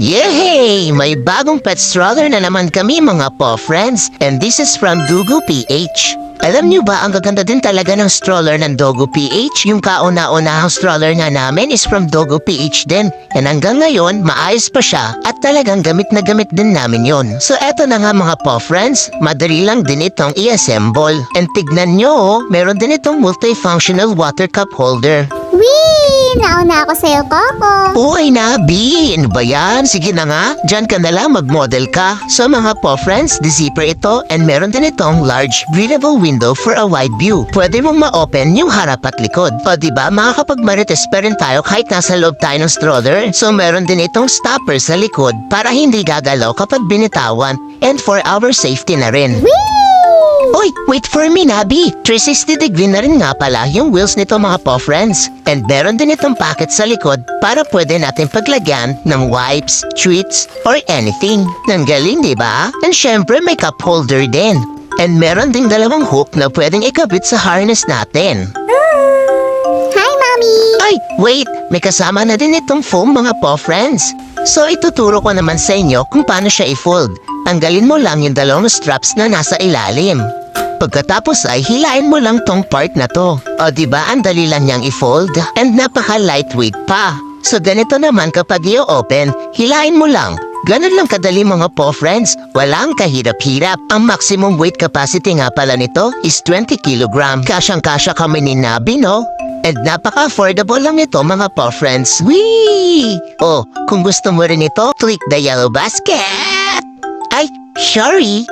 Yay! May bagong pet stroller na naman kami mga paw friends and this is from Dugu PH. Alam niyo ba ang gaganda din talaga ng stroller ng Dogo PH? Yung kauna-unahang stroller nga namin is from Dogo PH din. And hanggang ngayon, maayos pa siya at talagang gamit na gamit din namin yon. So eto na nga mga paw friends, madali lang din itong i-assemble. And tignan nyo, oh, meron din itong multifunctional water cup holder. Wee! Nauna ako sa'yo, Coco. Uy, Nabi! Ano ba yan? Sige na nga, dyan ka na lang mag-model ka. So mga po friends, the zipper ito and meron din itong large breathable window for a wide view. Pwede mong ma-open yung harap at likod. O diba, makakapag-marites pa rin tayo kahit nasa loob tayo ng stroller. So meron din itong stopper sa likod para hindi gagalaw kapag binitawan and for our safety na rin. Wee! Uy, wait for me, Nabi! 360 degree na rin nga pala yung wheels nito mga paw friends. And meron din itong packet sa likod para pwede natin paglagyan ng wipes, treats, or anything. Nang galing, di ba? And syempre may cup holder din. And meron ding dalawang hook na pwedeng ikabit sa harness natin. Hi, Mommy! Ay, wait! May kasama na din itong foam mga paw friends. So ituturo ko naman sa inyo kung paano siya i-fold. Tanggalin mo lang yung dalawang straps na nasa ilalim. Pagkatapos ay hilain mo lang tong part na to. O ba ang dali lang niyang i-fold? And napaka lightweight pa. So ganito naman kapag i-open, hilain mo lang. Ganun lang kadali mga paw friends. Walang kahirap-hirap. Ang maximum weight capacity nga pala nito is 20 kg. Kasyang-kasya kami ni Nabi, no? And napaka-affordable lang nito mga paw friends. Whee! Oh, kung gusto mo rin ito, click the yellow basket! Ay, sorry!